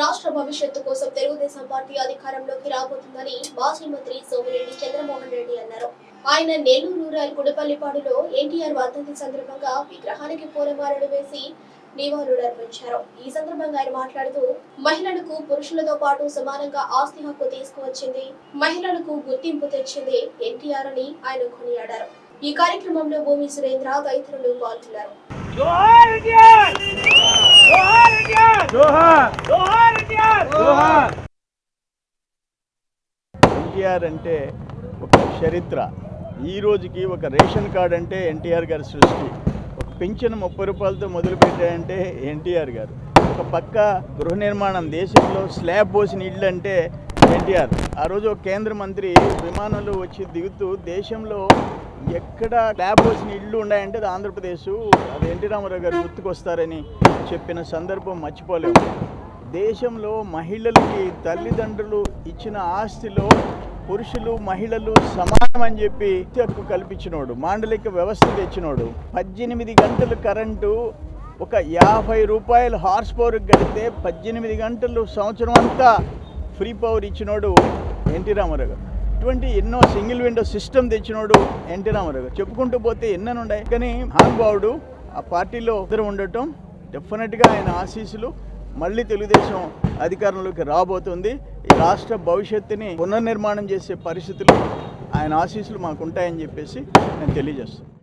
రాష్ట్ర భవిష్యత్తు కోసం తెలుగుదేశం పార్టీ అధికారంలోకి రాబోతుందని మాజీ మంత్రి సోమిరెడ్డి చంద్రమోహన్ రెడ్డి అన్నారు. ఆయన నెల్లూరు రూరల్ గుడిపల్లిపాడులో ఎన్టీఆర్ వర్ధంతి సందర్భంగా విగ్రహానికి పూలమాలలు వేసి నివాళులు అర్పించారు. ఈ సందర్భంగా ఆయన మాట్లాడుతూ మహిళలకు పురుషులతో పాటు సమానంగా ఆస్తి హక్కు తీసుకువచ్చింది మహిళలకు గుర్తింపు తెచ్చింది ఎన్టీఆర్ అని ఆయన కొనియాడారు. ఈ కార్యక్రమంలో భూమి సురేంద్ర తదితరులు పాల్గొన్నారు. ఎన్టీఆర్! అంటే ఒక చరిత్ర. ఈ రోజుకి ఒక రేషన్ కార్డ్ అంటే ఎన్టీఆర్ గారి సృష్టి. ఒక పింఛన్ ముప్పై రూపాయలతో మొదలుపెట్టాయంటే ఎన్టీఆర్ గారు. ఒక పక్క గృహ నిర్మాణం దేశంలో స్లాబ్ పోసిన ఇళ్ళు అంటే ఎన్టీఆర్. ఆ రోజు కేంద్ర మంత్రి విమానంలో వచ్చి దిగుతూ దేశంలో ఎక్కడ ల్యాబ్ వచ్చిన ఇళ్ళు ఉన్నాయంటే అది ఆంధ్రప్రదేశ్. అది ఎన్టీ రామారావు గారు గుర్తుకొస్తారని చెప్పిన సందర్భం మర్చిపోలేము దేశంలో మహిళలకి తల్లిదండ్రులు ఇచ్చిన ఆస్తిలో పురుషులు మహిళలు సమానం అని చెప్పి హక్కు కల్పించినోడు మాండలిక వ్యవస్థ తెచ్చినోడు పద్దెనిమిది గంటలు కరెంటు ఒక యాభై రూపాయలు హార్స్ పవర్కి గడితే పద్దెనిమిది గంటలు సంవత్సరం అంతా ఫ్రీ పవర్ ఇచ్చినోడు ఎన్టీ రామారావు గారు. ఇటువంటి ఎన్నో సింగిల్ విండో సిస్టమ్ తెచ్చినోడు ఎన్టీ రామారావు గారు. చెప్పుకుంటూ పోతే ఎన్నో ఉన్నాయి? కానీ మహానుభావుడు ఆ పార్టీలో ఇద్దరు ఉండటం డెఫినెట్గా ఆయన ఆశీస్సులు. మళ్ళీ తెలుగుదేశం అధికారంలోకి రాబోతుంది. ఈ రాష్ట్ర భవిష్యత్తుని పునర్నిర్మాణం చేసే పరిస్థితులు ఆయన ఆశీస్సులు మాకు ఉంటాయని చెప్పేసి నేను తెలియజేస్తాను